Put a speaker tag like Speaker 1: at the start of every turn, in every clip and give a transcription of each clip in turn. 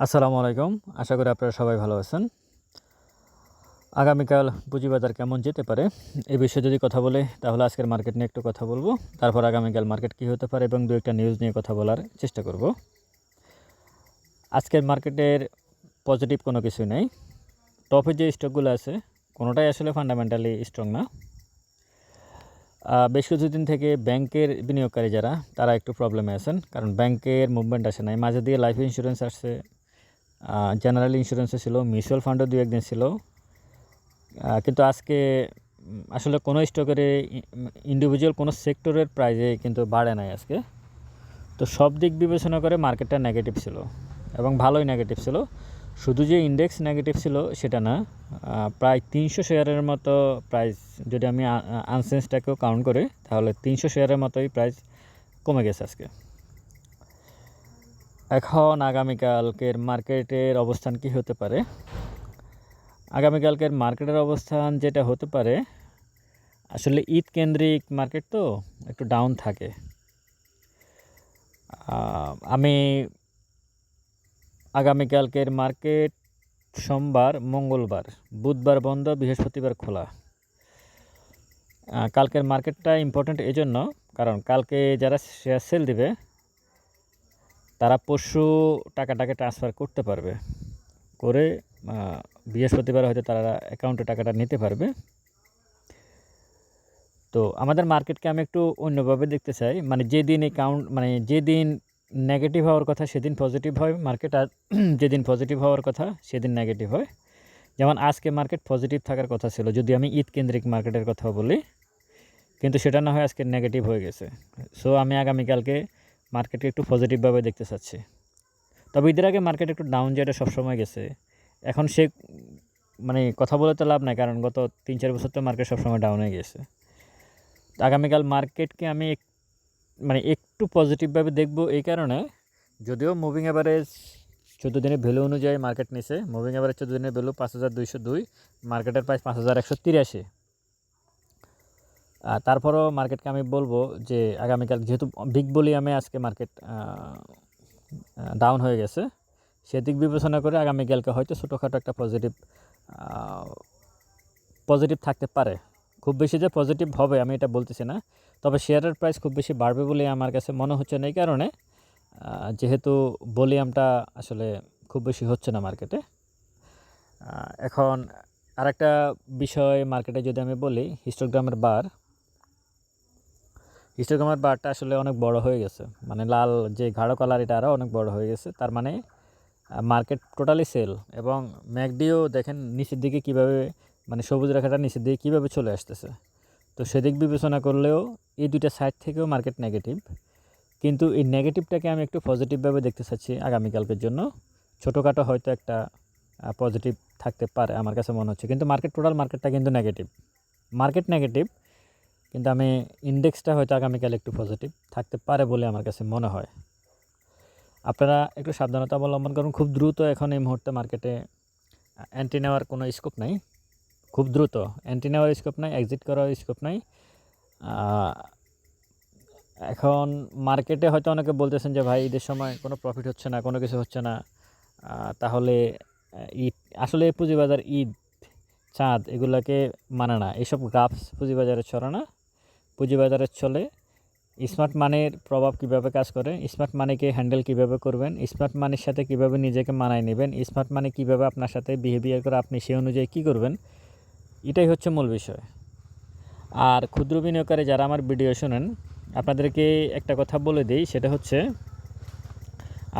Speaker 1: আসসালামু আলাইকুম। আশা করি আপনারা সবাই ভালো আছেন। আগামীকাল পুঁজিবাজার কেমন যেতে পারে এই বিষয়ে যদি কথা বলে, তাহলে আজকের মার্কেট নিয়ে একটু কথা বলব। তারপর আগামীকাল মার্কেট কী হতে পারে এবং দু একটা নিউজ নিয়ে কথা বলার চেষ্টা করব। আজকের মার্কেটের পজিটিভ কোনো কিছু নেই। টপে যে স্টকগুলো আছে, কোনোটাই আসলে ফান্ডামেন্টালি স্ট্রং না। বেশ কিছুদিন থেকে ব্যাংকের বিনিয়োগকারী যারা, তারা একটু প্রবলেমে আছেন। কারণ ব্যাংকের মুভমেন্ট আসে নাই। মাঝে দিয়ে লাইফ ইন্স্যুরেন্স আসছে। জেনারেল ইন্স্যুরেন্সও ছিল মিউচুয়াল ফান্ডও দু একদিন ছিল। কিন্তু আজকে আসলে কোনো স্টকের ইন্ডিভিজুয়াল কোনো সেক্টরের প্রাইজে কিন্তু বাড়ে নাই আজকে। তো সব দিক বিবেচনা করে মার্কেটটা নেগেটিভ ছিল এবং ভালোই নেগেটিভ ছিল। শুধু যে ইন্ডেক্স নেগেটিভ ছিল, সেটা না। প্রায় তিনশো শেয়ারের মতো প্রাইস যদি আমি আনসেন্সটাকেও কাউন্ট করি, তাহলে তিনশো শেয়ারের মতোই প্রাইস কমে গেছে আজকে। এখন আগামীকালকের মার্কেটের অবস্থান কি হতে পারে? আগামীকালকের মার্কেটের অবস্থান যেটা হতে পারে, আসলে ঈদ কেন্দ্রিক মার্কেট তো একটু ডাউন থাকে। আমি আগামীকালকের মার্কেট সোমবার, মঙ্গলবার, বুধবার বন্ধ, বৃহস্পতিবার খোলা। কালকের মার্কেটটা ইম্পর্ট্যান্ট এই জন্য কারণ কালকে যারা শেয়ার সেল দিবে তারা পরশু টাকাটাকে ট্রান্সফার করতে পারবে। করে বৃহস্পতিবার হয়তো তারা অ্যাকাউন্টে টাকাটা নিতে পারবে। তো আমাদের মার্কেটকে আমি একটু অন্যভাবে দেখতে চাই। মানে যেদিন এই কাউন্ট মানে যেদিন নেগেটিভ হওয়ার কথা সেদিন পজিটিভ হয়। মার্কেট আর যেদিন পজিটিভ হওয়ার কথা সেদিন নেগেটিভ হয়। যেমন আজকে মার্কেট পজিটিভ থাকার কথা ছিল, যদি আমি ঈদ কেন্দ্রিক মার্কেটের কথা বলি, কিন্তু সেটা না হয় আজকে নেগেটিভ হয়ে গেছে। সো আমি আগামীকালকে মার্কেটকে একটু পজিটিভভাবে দেখতে চাচ্ছি। তবে ঈদের আগে মার্কেট একটু ডাউন যেটা সবসময় গেছে। এখন সে মানে কথা বলে তো লাভ নাই, কারণ গত তিন চার বছর তো মার্কেট সবসময় ডাউন হয়ে গেছে। আগামীকাল মার্কেটকে আমি মানে একটু পজিটিভভাবে দেখব এই কারণে, যদিও মুভিং অ্যাভারেজ চোদ্দ দিনের ভ্যালু অনুযায়ী মার্কেট নিছে। মুভিং অ্যাভারেজ চোদ্দ দিনের ভ্যালু পাঁচ হাজার দুইশো দুই মার্কেটের প্রাইস পাঁচ হাজার একশো তিরাশি। তারপরও মার্কেটকে আমি বলব যে আগামীকাল যেহেতু বিগ ভলিউমে আজকে মার্কেট ডাউন হয়ে গেছে, সেদিক বিবেচনা করে আগামীকালকে হয়তো ছোটোখাটো একটা পজিটিভ পজিটিভ থাকতে পারে। খুব বেশি যে পজিটিভ হবে আমি এটা বলতেছি না, তবে শেয়ারের প্রাইস খুব বেশি বাড়বে বলে আমার কাছে মনে হচ্ছে না এই কারণে যেহেতু ভলিউমটা আসলে খুব বেশি হচ্ছে না মার্কেটে এখন আরেকটা বিষয় মার্কেটে যদি আমি বলি হিস্টোগ্রামের বার হিস্টোগ্রামের বারটা আসলে অনেক বড় হয়ে গেছে। মানে লাল যে গাঢ় কালার, এটা আরও অনেক বড় হয়ে গেছে। তার মানে মার্কেট টোটালি সেল এবং ম্যাকডিও দেখেন নিচের দিকে কীভাবে মানে সবুজ রেখাটা নিচের দিকে কীভাবে চলে আসতেছে। তো সেদিক বিবেচনা করলেও এই দুইটা সাইড থেকেও মার্কেট নেগেটিভ কিন্তু এই নেগেটিভটাকে আমি একটু পজিটিভভাবে দেখতে চাচ্ছি আগামীকালকের জন্য। ছোটোখাটো হয়তো একটা পজিটিভ থাকতে পারে আমার কাছে মনে হচ্ছে। কিন্তু মার্কেট টোটাল মার্কেটটা কিন্তু নেগেটিভ মার্কেট নেগেটিভ কিন্তু আমি ইন্ডেক্সটা হয়তো আগামীকাল একটু পজিটিভ থাকতে পারে বলে আমার কাছে মনে হয়। আপনারা একটু সাবধানতা অবলম্বন করুন, খুব দ্রুত এখন এই মুহূর্তে মার্কেটে অ্যান্টি নেওয়ার কোনো স্কোপ নাই। খুব দ্রুত অ্যান্টি নেওয়ার স্কোপ নাই এক্সিট করার স্কোপ নাই। এখন মার্কেটে হয়তো অনেকে বলতেছেন যে, ভাই, ঈদের সময় কোনো প্রফিট হচ্ছে না, কোনো কিছু হচ্ছে না। তাহলে ঈদ, আসলে পুঁজিবাজার ঈদ, চাঁদ, এগুলোকে মানে না এইসব গ্রাফস পুঁজিবাজারে চলে পুঁজিবাজারে চলে। স্মার্ট মানির প্রভাব কীভাবে কাজ করে? স্মার্ট মানিকে হ্যান্ডেল কীভাবে করবেন? স্মার্ট মানির সাথে কীভাবে নিজেকে মানায় নেবেন? স্মার্ট মানি কীভাবে আপনার সাথে বিহেভিয়ার করে আপনি সেই অনুযায়ী কী করবেন? এটাই হচ্ছে মূল বিষয়। আর ক্ষুদ্র বিনিয়োগকারী যারা আমার ভিডিও শোনেন, আপনাদেরকে একটা কথা বলে দিই, সেটা হচ্ছে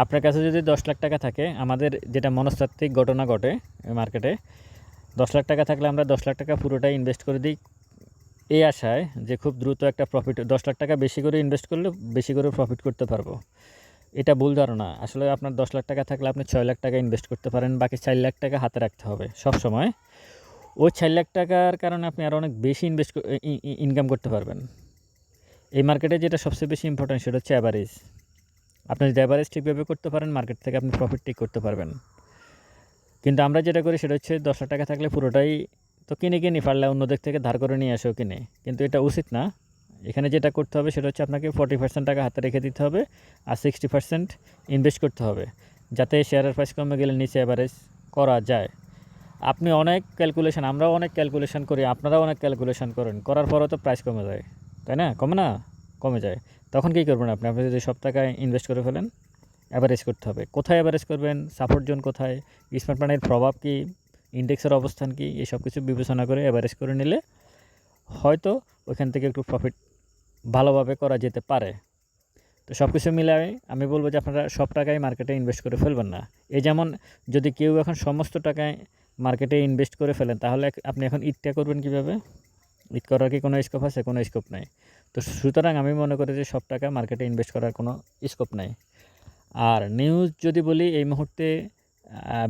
Speaker 1: আপনার কাছে যদি দশ লাখ টাকা থাকে, আমাদের যেটা মনস্তাত্ত্বিক ঘটনা ঘটে মার্কেটে দশ লাখ টাকা থাকলে আমরা দশ লাখ টাকা পুরোটাই ইনভেস্ট করে দিই। এই আশায় যে খুব দ্রুত একটা প্রফিট দশ লাখ টাকা বেশি করে ইনভেস্ট করলে বেশি করে প্রফিট করতে পারব। এটা ভুল ধারণা। আসলে আপনার দশ লাখ টাকা থাকলে আপনি ছয় লাখ টাকা ইনভেস্ট করতে পারেন, বাকি চার লাখ টাকা হাতে রাখতে হবে সব সময় ওই চার লাখ টাকার কারণে আপনি আরও অনেক বেশি ইনভেস্ট ইনকাম করতে পারবেন। এই মার্কেটে যেটা সবচেয়ে বেশি ইম্পর্টেন্ট সেটা হচ্ছে অ্যাভারেজ আপনি যদি অ্যাভারেজ ঠিকভাবে করতে পারেন মার্কেট থেকে আপনি প্রফিট ঠিক করতে পারবেন। কিন্তু আমরা যেটা করি সেটা হচ্ছে দশ লাখ টাকা থাকলে পুরোটাই তো কিনে কিনে পারলে অন্য দিক থেকে ধার করে নিয়ে আসো কিনে। কিন্তু এটা উচিত না। এখানে যেটা করতে হবে সেটা হচ্ছে আপনাকে ফর্টি পার্সেন্ট টাকা হাতে রেখে দিতে হবে আর সিক্সটি পার্সেন্ট ইনভেস্ট করতে হবে, যাতে শেয়ারের প্রাইস কমে গেলে নিচে অ্যাভারেজ করা যায়। আপনি অনেক ক্যালকুলেশন আমরাও অনেক ক্যালকুলেশন করি, আপনারাও অনেক ক্যালকুলেশন করেন, করার পরেও তো প্রাইস কমে যায়। তাই না? কমে না? কমে যায়। তখন কী করবেন আপনি? আপনি যদি সব টাকায় ইনভেস্ট করে ফেলেন অ্যাভারেজ করতে হবে। কোথায় অ্যাভারেজ করবেন? সাপোর্ট জোন কোথায়? স্মার্ট প্ল্যানের প্রভাব কী? ইন্ডেক্সের অবস্থান কী, এই সব কিছু বিবেচনা করে অ্যাভারেজ করে নিলে হয়তো ওইখান থেকে একটু প্রফিট ভালোভাবে করা যেতে পারে। তো সব কিছু মিলায়ে আমি বলব যে আপনারা সব টাকাই মার্কেটে ইনভেস্ট করে ফেলবেন না। এই যেমন যদি কেউ এখন সমস্ত টাকায় মার্কেটে ইনভেস্ট করে ফেলেন, তাহলে আপনি এখন ঈদটা করবেন কীভাবে? ঈদ করার কি কোনো স্কোপ আছে? কোনো স্কোপ নাই। তো সুতরাং আমি মনে করি যে সব টাকা মার্কেটে ইনভেস্ট করার কোনো স্কোপ নাই। আর নিউজ যদি বলি, এই মুহূর্তে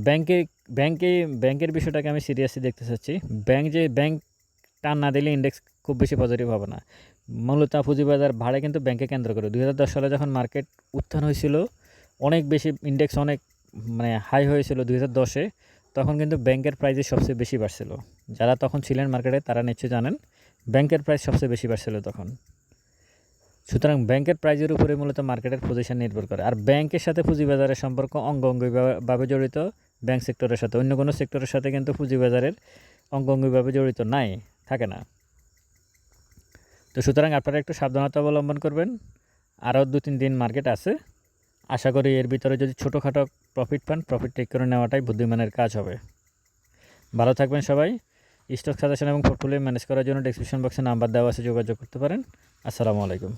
Speaker 1: ব্যাংকে ব্যাংকে, ব্যাংকের বিষয়টাকে আমি সিরিয়াসলি দেখতে চাচ্ছি। ব্যাংক যে, ব্যাংক টান না দিলে ইন্ডেক্স খুব বেশি পজিটিভ হবে না। মূলত পুঁজিবাজার ভাড়ে কিন্তু ব্যাংকে কেন্দ্র করে। দুই হাজার দশ সালে যখন মার্কেট উত্থান হয়েছিল, অনেক বেশি ইন্ডেক্স অনেক মানে হাই হয়েছিল দুই হাজার দশে, তখন কিন্তু ব্যাংকের প্রাইসই সবচেয়ে বেশি বাড়ছিল। যারা তখন ছিলেন মার্কেটে তারা নিশ্চয়ই জানেন, ব্যাংকের প্রাইস সবচেয়ে বেশি বাড়ছিল তখন। সুতরাং ব্যাংকের প্রাইজের উপরে মূলত মার্কেটের পজিশন নির্ভর করে। আর ব্যাংকের সাথে পুঁজিবাজারের সম্পর্ক অঙ্গ অঙ্গিভাবে জড়িত ব্যাংক সেক্টরের সাথে। অন্য কোনো সেক্টরের সাথে কিন্তু পুঁজিবাজারের অঙ্গ অঙ্গিভাবে জড়িত নাই, থাকে না। তো সুতরাং আপনারা একটু সাবধানতা অবলম্বন করবেন। আরও দু তিন দিন মার্কেট আছে। আশা করি এর ভিতরে যদি ছোটোখাটো প্রফিট পান প্রফিট টেক করে নেওয়াটাই বুদ্ধিমানের কাজ হবে। ভালো থাকবেন সবাই। স্টক সাজেশন এবং পোর্টফোলিও ম্যানেজ করার জন্য ডিসক্রিপশন বক্সে নাম্বার দেওয়া আছে, যোগাযোগ করতে পারেন। আসসালামু আলাইকুম।